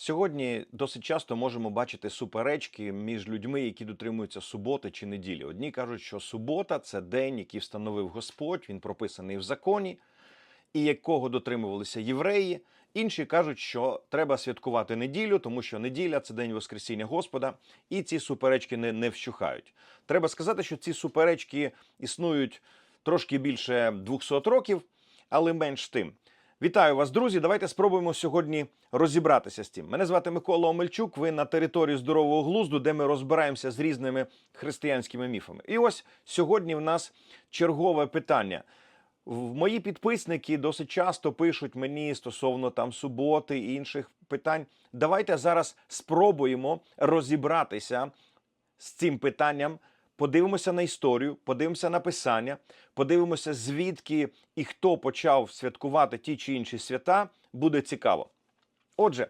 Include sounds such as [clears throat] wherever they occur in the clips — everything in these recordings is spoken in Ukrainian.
Сьогодні досить часто можемо бачити суперечки між людьми, які дотримуються суботи чи неділі. Одні кажуть, що субота це день, який встановив Господь, він прописаний в законі, і якого дотримувалися євреї. Інші кажуть, що треба святкувати неділю, тому що неділя це день Воскресіння Господа, і ці суперечки не, не вщухають. Треба сказати, що ці суперечки існують трошки більше 200 років, але менш тим. Вітаю вас, друзі. Давайте спробуємо сьогодні розібратися з цим. Мене звати Микола Омельчук. Ви на території здорового глузду, де ми розбираємося з різними християнськими міфами. І ось сьогодні в нас чергове питання. Мої підписники досить часто пишуть мені стосовно там суботи і інших питань. Давайте зараз спробуємо розібратися з цим питанням. Подивимося на історію, подивимося на писання, подивимося, звідки і хто почав святкувати ті чи інші свята. Буде цікаво. Отже,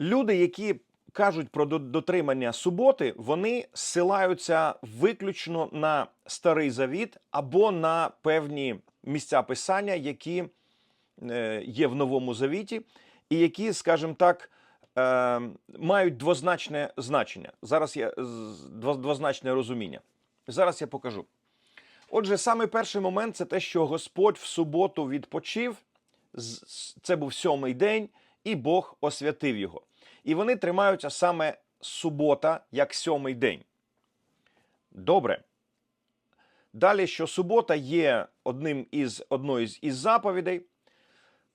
люди, які кажуть про дотримання суботи, вони ссилаються виключно на старий завіт або на певні місця писання, які е, є в новому завіті, і які, скажімо так, е, мають двозначне значення. Зараз я двозначне розуміння. Зараз я покажу. Отже, саме перший момент це те, що Господь в суботу відпочив. Це був сьомий день, і Бог освятив його. І вони тримаються саме субота як сьомий день. Добре. Далі, що субота є одним із одною із заповідей.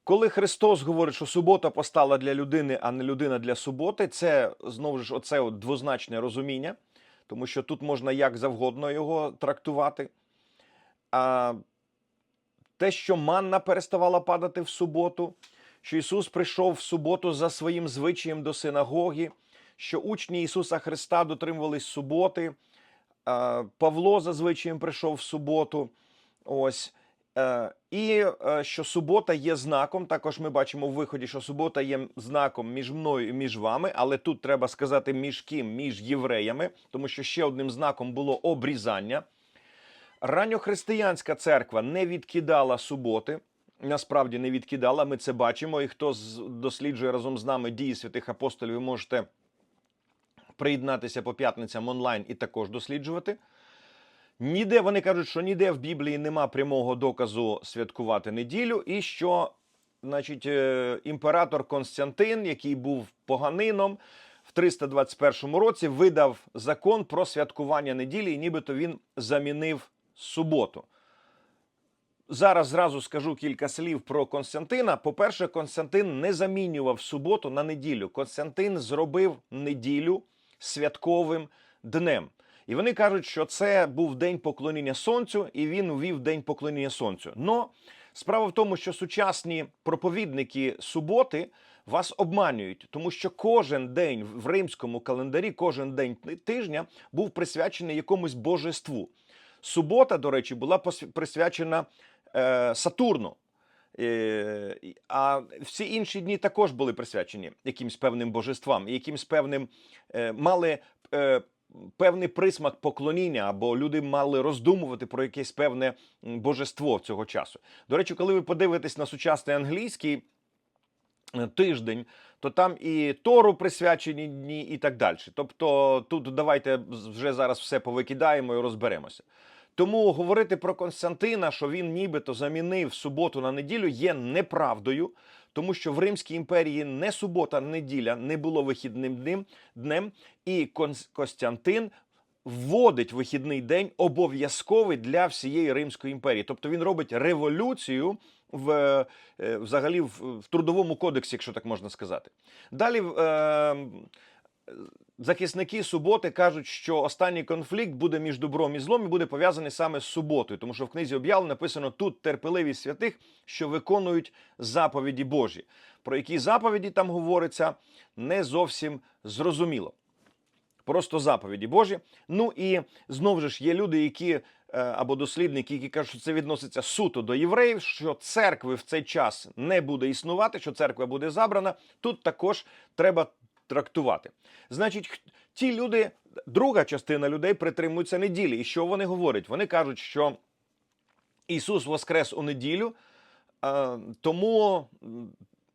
Коли Христос говорить, що субота постала для людини, а не людина для суботи, це знову ж оце от двозначне розуміння, тому що тут можна як завгодно його трактувати. А те, що манна переставала падати в суботу, що Ісус прийшов в суботу за своїм звичаєм до синагоги, що учні Ісуса Христа дотримувались суботи. Павло за звичаєм прийшов в суботу. Ось. Е, І е, що субота є знаком. Також ми бачимо в виході, що субота є знаком між мною і між вами, але тут треба сказати між ким? Між євреями, тому що ще одним знаком було обрізання. Ранньохристиянська церква не відкидала суботи. Насправді не відкидала. Ми це бачимо. І хто досліджує разом з нами дії святих апостолів, ви можете приєднатися по п'ятницям онлайн і також досліджувати. Ніде вони кажуть, що ніде в Біблії нема прямого доказу святкувати неділю, і що, значить, е, імператор Константин, який був поганином, в 321 році видав закон про святкування неділі, і нібито він замінив суботу. Зараз зразу скажу кілька слів про Константина. По-перше, Константин не замінював суботу на неділю. Константин зробив неділю святковим днем. І вони кажуть, що це був день поклоніння сонцю, і він увів день поклоніння сонцю. Но справа в тому, що сучасні проповідники суботи вас обманюють, тому що кожен день в римському календарі, кожен день тижня був присвячений якомусь божеству. Субота, до речі, була присвячена е, Сатурну. Е, а всі інші дні також були присвячені якимсь певним божествам, якимсь певним е, мали е, певний присмак поклоніння, або люди мали роздумувати про якесь певне божество цього часу. До речі, коли ви подивитесь на сучасний англійський е, тиждень, то там і Тору присвячені дні, і так далі. Тобто тут давайте вже зараз все повикидаємо і розберемося. Тому говорити про Константина, що він нібито замінив суботу на неділю, є неправдою, тому що в Римській імперії не субота, неділя не було вихідним днем, і Костянтин вводить вихідний день обов'язковий для всієї Римської імперії. Тобто він робить революцію в е, взагалі в, в трудовому кодексі, якщо так можна сказати. Далі е, захисники суботи кажуть, що останній конфлікт буде між добром і злом і буде пов'язаний саме з суботою, тому що в книзі об'яв написано тут терпеливість святих, що виконують заповіді Божі. Про які заповіді там говориться, не зовсім зрозуміло. Просто заповіді Божі. Ну і знову ж є люди, які е, або дослідники, які кажуть, що це відноситься суто до євреїв, що церкви в цей час не буде існувати, що церква буде забрана. Тут також треба трактувати. Значить, ті люди, друга частина людей притримуються неділі. І що вони говорять? Вони кажуть, що Ісус воскрес у неділю, тому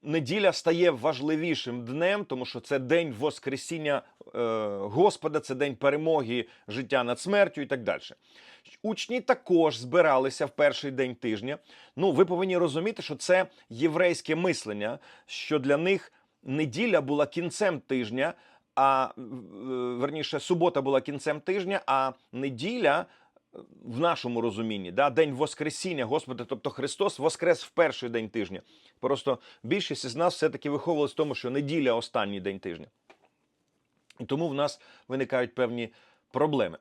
неділя стає важливішим днем, тому що це день Воскресіння е, Господа, це день перемоги життя над смертю і так далі. Учні також збиралися в перший день тижня. Ну, ви повинні розуміти, що це єврейське мислення, що для них неділя була кінцем тижня, а верніше, субота була кінцем тижня, а неділя е, в нашому розумінні, да, день Воскресіння Господа, тобто Христос воскрес в перший день тижня. Просто більшість із нас все-таки виховувалась в тому, що неділя останній день тижня. І тому в нас виникають певні проблеми.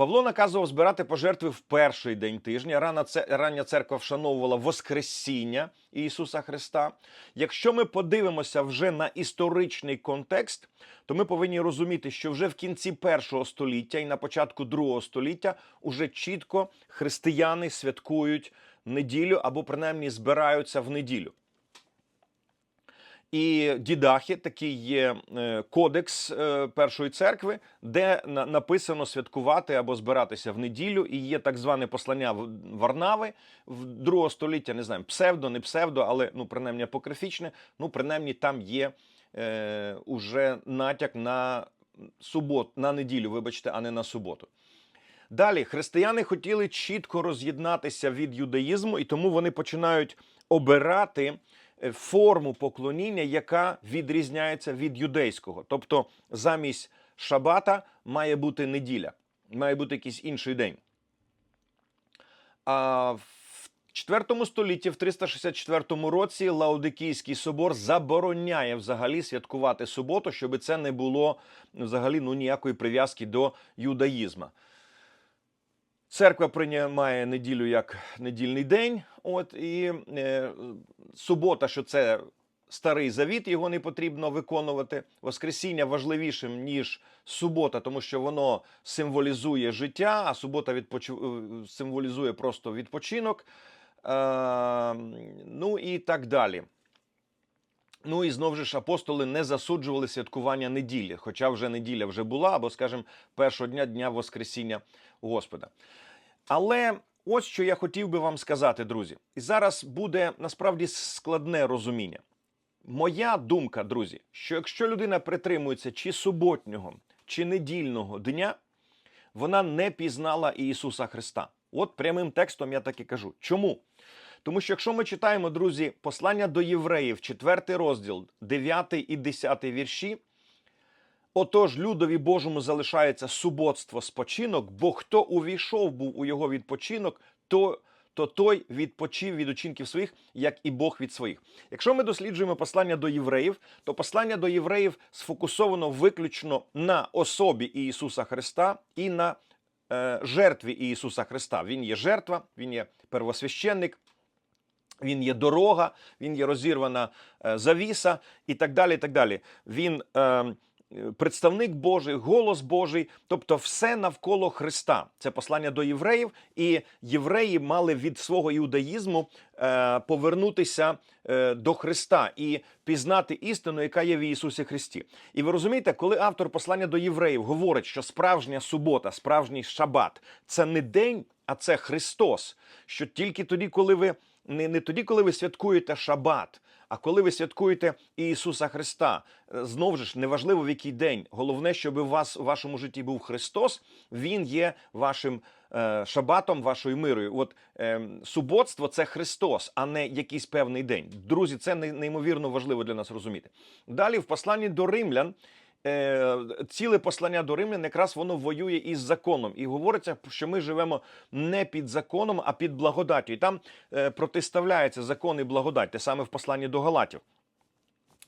Павло наказував збирати пожертви в перший день тижня. Рана це рання церква вшановувала Воскресіння Ісуса Христа. Якщо ми подивимося вже на історичний контекст, то ми повинні розуміти, що вже в кінці першого століття і на початку другого століття уже чітко християни святкують неділю або принаймні збираються в неділю. І Дідахи, такий є е, кодекс е, першої церкви, де написано святкувати або збиратися в неділю. І є так зване послання Варнави в другого століття, не знаю, псевдо, не псевдо, але ну принаймні апокрифічне. Ну, принаймні, там є е, уже натяк на субот, на неділю, вибачте, а не на суботу. Далі християни хотіли чітко роз'єднатися від юдаїзму, і тому вони починають обирати форму поклоніння, яка відрізняється від юдейського. Тобто, замість шабата має бути неділя, має бути якийсь інший день. А в 4 столітті, в 364 році, Лаодикійський собор забороняє взагалі святкувати суботу, щоб це не було взагалі ну, ніякої прив'язки до юдаїзма. Церква приймає неділю як недільний день. От і е, субота, що це старий завіт, його не потрібно виконувати. Воскресіння важливішим ніж субота, тому що воно символізує життя, а субота відпочу... е, символізує просто відпочинок. Е, ну і так далі. Ну і знову ж апостоли не засуджували святкування неділі, хоча вже неділя вже була, або, скажімо, першого дня дня Воскресіння Господа. Але ось що я хотів би вам сказати, друзі. І зараз буде насправді складне розуміння. Моя думка, друзі, що якщо людина притримується чи суботнього, чи недільного дня, вона не пізнала Ісуса Христа. От прямим текстом я так і кажу. Чому? Тому що якщо ми читаємо, друзі, послання до євреїв, 4 розділ, 9 і 10 вірші, отож людові Божому залишається суботство спочинок, бо хто увійшов був у його відпочинок, то, то той відпочив від учинків своїх, як і Бог від своїх. Якщо ми досліджуємо послання до євреїв, то послання до євреїв сфокусовано виключно на особі Ісуса Христа і на е, жертві Ісуса Христа. Він є жертва, він є первосвященник. Він є дорога, він є розірвана е, завіса і так далі. і так далі. Він е, представник Божий, голос Божий, тобто все навколо Христа. Це послання до євреїв, і євреї мали від свого іудаїзму е, повернутися е, до Христа і пізнати істину, яка є в Ісусі Христі. І ви розумієте, коли автор послання до євреїв говорить, що справжня субота, справжній шабат це не день, а це Христос. Що тільки тоді, коли ви не, не тоді, коли ви святкуєте шабат, а коли ви святкуєте Ісуса Христа. Е, Знову ж неважливо в який день. Головне, щоб у вас у вашому житті був Христос. Він є вашим е, шабатом, вашою мирою. От е, суботство це Христос, а не якийсь певний день. Друзі, це неймовірно важливо для нас розуміти. Далі в посланні до римлян. Е, ціле послання до римлян якраз воно воює із законом, і говориться, що ми живемо не під законом, а під благодаттю. І там е, протиставляється закон і благодать, те саме в посланні до Галатів.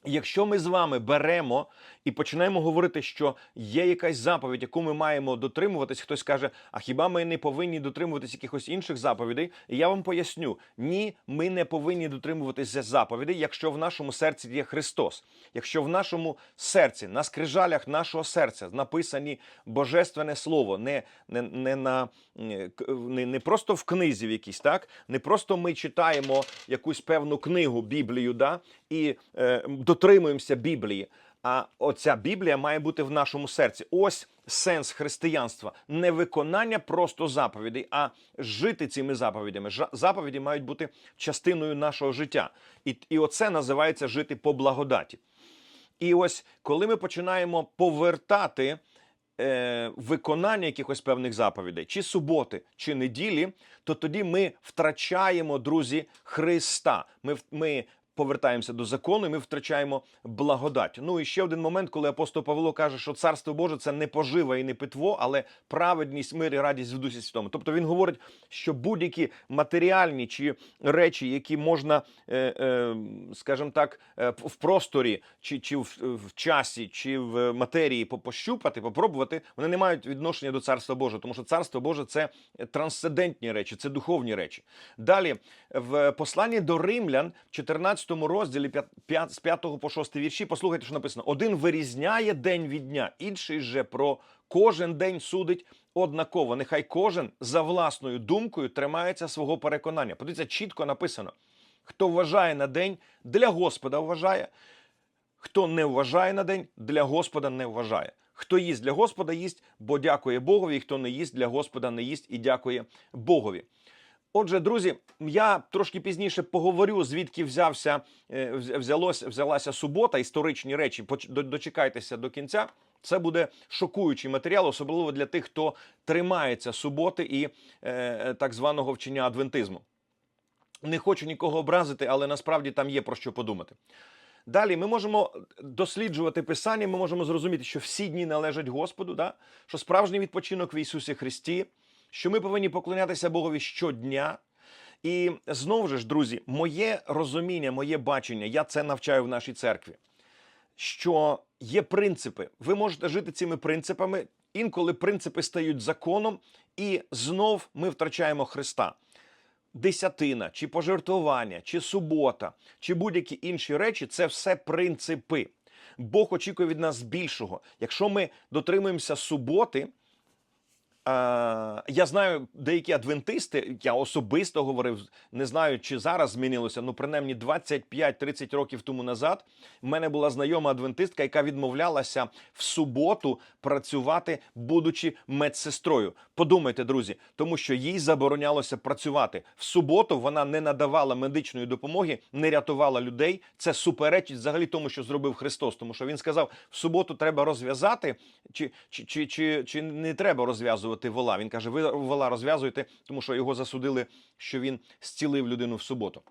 Якщо ми з вами беремо і починаємо говорити, що є якась заповідь, яку ми маємо дотримуватись, хтось каже, а хіба ми не повинні дотримуватись якихось інших заповідей? Я вам поясню: ні, ми не повинні дотримуватися заповідей, якщо в нашому серці є Христос. Якщо в нашому серці, на скрижалях нашого серця написані божественне слово, не, не, не, на, не, не просто в книзі в якійсь, так? Не просто ми читаємо якусь певну книгу, Біблію, да? і е, дотримуємося Біблії. А оця Біблія має бути в нашому серці. Ось сенс християнства. Не виконання просто заповідей, а жити цими заповідями. Заповіді мають бути частиною нашого життя. І, і оце називається жити по благодаті. І ось коли ми починаємо повертати е, виконання якихось певних заповідей, чи суботи, чи неділі, то тоді ми втрачаємо, друзі, Христа. Ми, ми повертаємося до закону, і ми втрачаємо благодать. Ну і ще один момент, коли апостол Павло каже, що царство Боже це не пожива і не питво, але праведність, мир і радість в дусі святому. Тобто він говорить, що будь-які матеріальні чи речі, які можна, е, е, скажімо так, е, в просторі, чи, чи в, часі, чи в матерії по- пощупати, попробувати, вони не мають відношення до царства Божого, тому що царство Боже це трансцендентні речі, це духовні речі. Далі в посланні до римлян, 14 розділі з 5 по 6 вірші, послухайте, що написано: один вирізняє день від дня, інший же про кожен день судить однаково. Нехай кожен за власною думкою тримається свого переконання. Подивіться, чітко написано: хто вважає на день, для Господа вважає. Хто не вважає на день, для Господа не вважає. Хто їсть для Господа їсть, бо дякує Богові, і хто не їсть для Господа не їсть і дякує Богові. Отже, друзі, я трошки пізніше поговорю, звідки взявся, е, взялось, взялася субота, історичні речі. Дочекайтеся до кінця. Це буде шокуючий матеріал, особливо для тих, хто тримається суботи і е, так званого вчення адвентизму. Не хочу нікого образити, але насправді там є про що подумати. Далі ми можемо досліджувати писання, ми можемо зрозуміти, що всі дні належать Господу, да? що справжній відпочинок в Ісусі Христі, що ми повинні поклонятися Богові щодня. І знову ж, друзі, моє розуміння, моє бачення, я це навчаю в нашій церкві, що є принципи. Ви можете жити цими принципами. Інколи принципи стають законом, і знов ми втрачаємо Христа десятина, чи пожертвування, чи субота, чи будь-які інші речі це все принципи. Бог очікує від нас більшого. Якщо ми дотримуємося суботи, я знаю, деякі адвентисти, я особисто говорив, не знаю, чи зараз змінилося, ну принаймні 25-30 років тому назад. В мене була знайома адвентистка, яка відмовлялася в суботу працювати, будучи медсестрою. Подумайте, друзі, тому що їй заборонялося працювати в суботу. Вона не надавала медичної допомоги, не рятувала людей. Це суперечить взагалі тому, що зробив Христос. Тому що він сказав, в суботу треба розв'язати, чи, чи, чи, чи, чи не треба розв'язувати вола. Він каже: ви вола розв'язуєте, тому що його засудили, що він зцілив людину в суботу.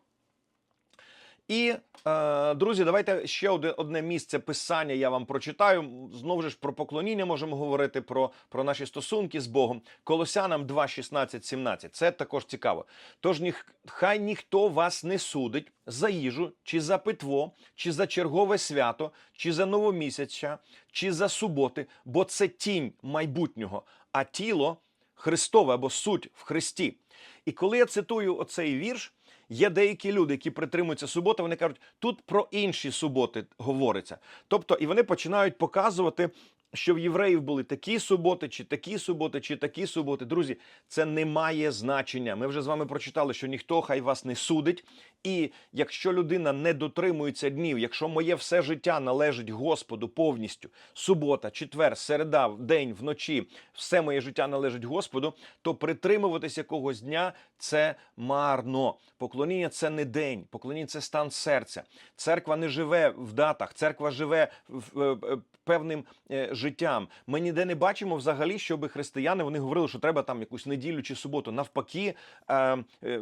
І, е, друзі, давайте ще одне, місце писання я вам прочитаю. Знову ж про поклоніння можемо говорити, про, про наші стосунки з Богом. Колосянам 2, 16, 17. Це також цікаво. Тож ніх, хай ніхто вас не судить за їжу, чи за питво, чи за чергове свято, чи за новомісяча, чи за суботи, бо це тінь майбутнього, а тіло Христове або суть в Христі. І коли я цитую оцей вірш, є деякі люди, які притримуються суботи, вони кажуть, тут про інші суботи говориться. Тобто, і вони починають показувати, що в євреїв були такі суботи, чи такі суботи, чи такі суботи. Друзі, це не має значення. Ми вже з вами прочитали, що ніхто хай вас не судить. І якщо людина не дотримується днів, якщо моє все життя належить Господу повністю, субота, четвер, середа, день, вночі, все моє життя належить Господу, то притримуватись якогось дня це марно. Поклоніння це не день, поклоніння це стан серця. Церква не живе в датах, церква живе в, е, е, певним е, життям. Ми ніде не бачимо взагалі, щоб християни вони говорили, що треба там якусь неділю чи суботу. Навпаки, е, е,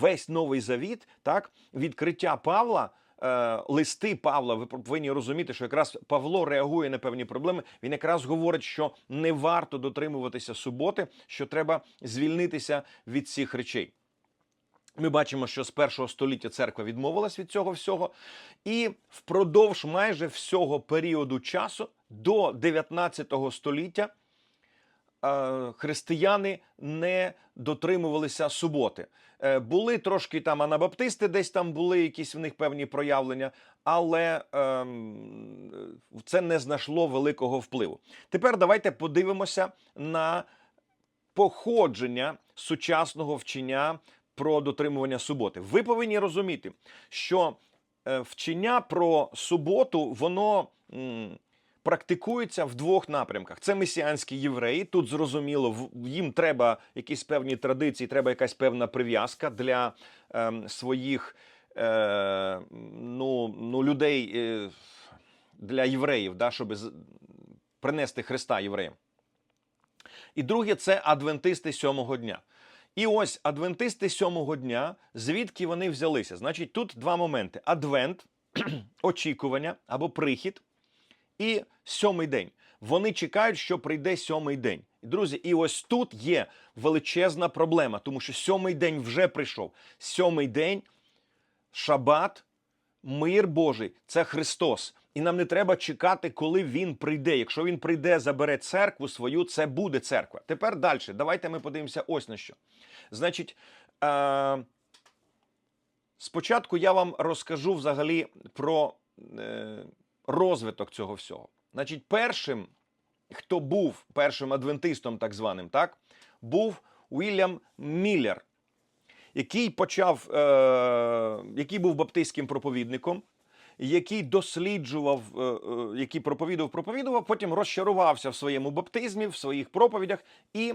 весь новий завіт, так відкриття Павла. е, Листи Павла, ви повинні розуміти, що якраз Павло реагує на певні проблеми. Він якраз говорить, що не варто дотримуватися суботи, що треба звільнитися від цих речей. Ми бачимо, що з першого століття церква відмовилась від цього всього, і впродовж майже всього періоду часу до 19 століття е, християни не дотримувалися суботи. Е, Були трошки там анабаптисти, десь там були якісь в них певні проявлення, але ем, це не знайшло великого впливу. Тепер давайте подивимося на походження сучасного вчення про дотримування суботи. Ви повинні розуміти, що е, вчення про суботу, воно практикується в двох напрямках. Це месіанські євреї. Тут зрозуміло, їм треба якісь певні традиції, треба якась певна прив'язка для ем, своїх е, ну, ну, людей е, для євреїв, да, щоб принести Христа євреям. І друге це адвентисти сьомого дня. І ось адвентисти сьомого дня, звідки вони взялися? Значить, тут два моменти: адвент, [clears throat] очікування або прихід, і сьомий день. Вони чекають, що прийде сьомий день. Друзі, і ось тут є величезна проблема, тому що сьомий день вже прийшов. Сьомий день, шабат, мир Божий це Христос. І нам не треба чекати, коли він прийде. Якщо він прийде, забере церкву свою, це буде церква. Тепер далі. Давайте ми подивимося ось на що. Значить, е- спочатку я вам розкажу взагалі про е- розвиток цього всього. Значить, першим, хто був першим адвентистом, так званим, так, був Уільям Міллер який почав, е, який був баптистським проповідником, який досліджував, е, е, який проповідував, проповідував, потім розчарувався в своєму баптизмі, в своїх проповідях і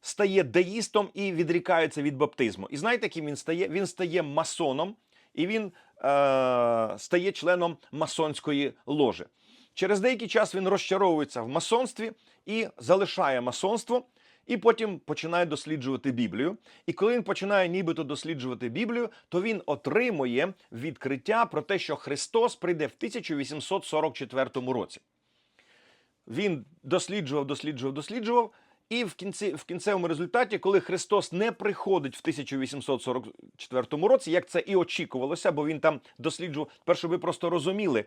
стає деїстом і відрікається від баптизму. І знаєте, ким він стає? Він стає масоном і він стає членом масонської ложі. Через деякий час він розчаровується в масонстві і залишає масонство. І потім починає досліджувати Біблію. І коли він починає нібито досліджувати Біблію, то він отримує відкриття про те, що Христос прийде в 1844 році. Він досліджував, досліджував, досліджував. І в кінці в кінцевому результаті, коли Христос не приходить в 1844 році, як це і очікувалося, бо він там досліджував. Щоб ви просто розуміли,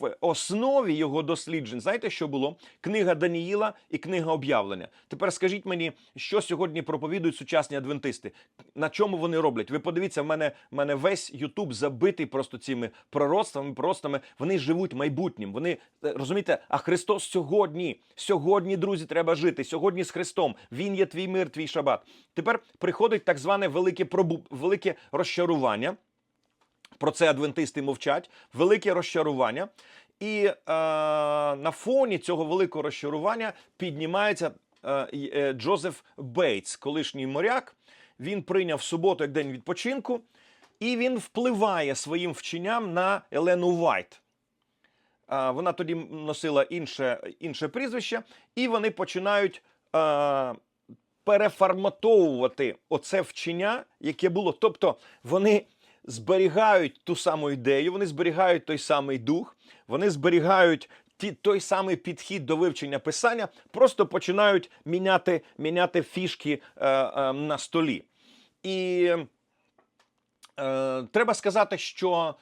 в основі його досліджень, знаєте, що було? Книга Даніїла і книга об'явлення. Тепер скажіть мені, що сьогодні проповідують сучасні адвентисти? На чому вони роблять? Ви подивіться, в мене, в мене весь Ютуб забитий просто цими пророцтвами, пророцтвами. Вони живуть майбутнім. Вони е, розумієте, а Христос сьогодні, сьогодні, друзі, треба жити. Сьогодні Христом. Він є твій мир, твій шабат. Тепер приходить так зване велике пробу, велике розчарування. Про це адвентисти мовчать. Велике розчарування. І е, на фоні цього великого розчарування піднімається е, е, Джозеф Бейтс, колишній моряк. Він прийняв суботу як день відпочинку, і він впливає своїм вченням на Елену Вайт. А, Вона тоді носила інше, інше прізвище, і вони починають е, переформатовувати оце вчення, яке було. Тобто вони зберігають ту саму ідею, вони зберігають той самий дух, вони зберігають той самий підхід до вивчення писання, просто починають міняти, міняти фішки е, е, на столі. І е, треба сказати, що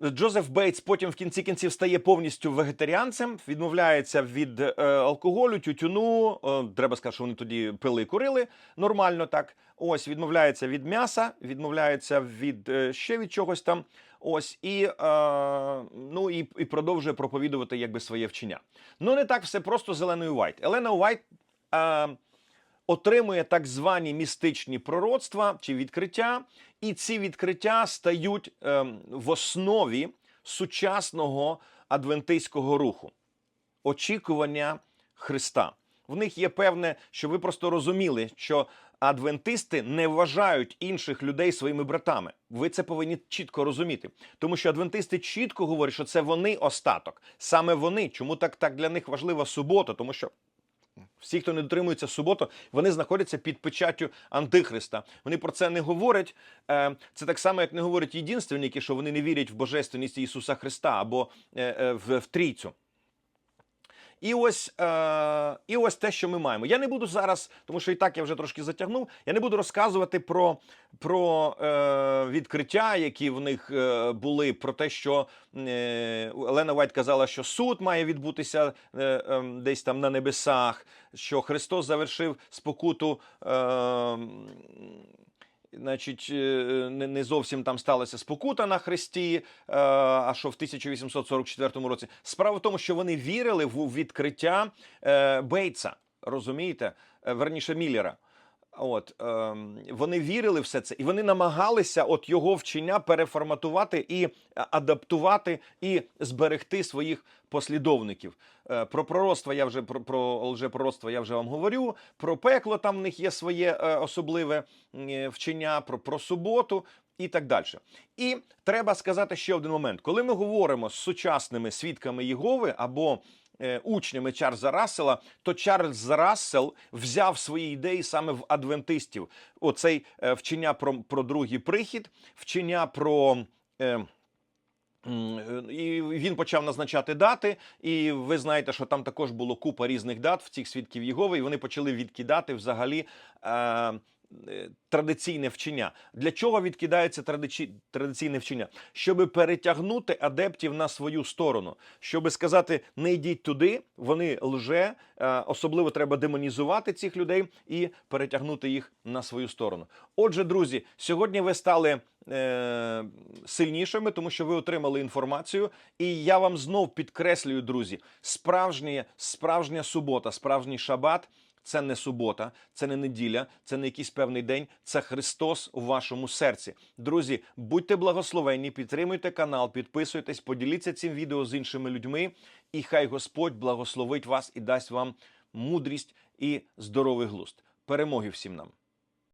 Джозеф Бейтс потім в кінці кінців стає повністю вегетаріанцем, відмовляється від е, алкоголю, тютюну. Е, треба сказати, що вони тоді пили, і курили нормально так. Ось відмовляється від м'яса, відмовляється від е, ще від чогось там. Ось і, е, ну, і, і продовжує проповідувати якби своє вчення. Ну не так все просто з Еленою Вайт. Елена Вайт. Е, отримує так звані містичні пророцтва чи відкриття, і ці відкриття стають ем, в основі сучасного адвентистського руху очікування Христа. В них є певне, що ви просто розуміли, що адвентисти не вважають інших людей своїми братами. Ви це повинні чітко розуміти. Тому що адвентисти чітко говорять, що це вони остаток. Саме вони. Чому так, так для них важлива субота? Тому що всі, хто не дотримується суботу, вони знаходяться під печаттю Антихриста. Вони про це не говорять. Е, Це так само, як не говорять єдинственники, що вони не вірять в божественність Ісуса Христа або е, е, в, трійцю. І ось, е, і ось те, що ми маємо. Я не буду зараз, тому що і так я вже трошки затягнув. Я не буду розказувати про, про е, відкриття, які в них е, були, про те, що е, Елена Вайт казала, що суд має відбутися е, е, десь там на небесах, що Христос завершив спокуту. Значить, е, не, не зовсім там сталася спокута на хресті, е, а що в 1844 році. Справа в тому, що вони вірили в відкриття е, Бейтса, розумієте, Е, верніше Міллера. От ем, вони вірили все це, і вони намагалися от його вчення переформатувати і адаптувати, і зберегти своїх послідовників. Е, Про пророцтво я вже про, про лжепророцтво я вже вам говорю. Про пекло там в них є своє е, особливе е, вчення, про, про суботу і так далі. І треба сказати ще один момент: коли ми говоримо з сучасними свідками Єгови або е, учнями Чарльза Рассела, то Чарльз Рассел взяв свої ідеї саме в адвентистів. Оцей е, вчення про, про другий прихід, вчення про. Е, е, І він почав назначати дати, і ви знаєте, що там також було купа різних дат в цих свідків Єгови, і вони почали відкидати взагалі е, е, традиційне вчення. Для чого відкидається традиційне вчення? Щоб перетягнути адептів на свою сторону, щоб сказати, не йдіть туди, вони лже, е, особливо треба демонізувати цих людей і перетягнути їх на свою сторону. Отже, друзі, сьогодні ви стали е, сильнішими, тому що ви отримали інформацію. І я вам знов підкреслюю, друзі, справжня, справжня субота, справжній шабат. Це не субота, це не неділя, це не якийсь певний день. Це Христос у вашому серці. Друзі, будьте благословенні, підтримуйте канал, підписуйтесь, поділіться цим відео з іншими людьми, і хай Господь благословить вас і дасть вам мудрість і здоровий глузд. Перемоги всім нам!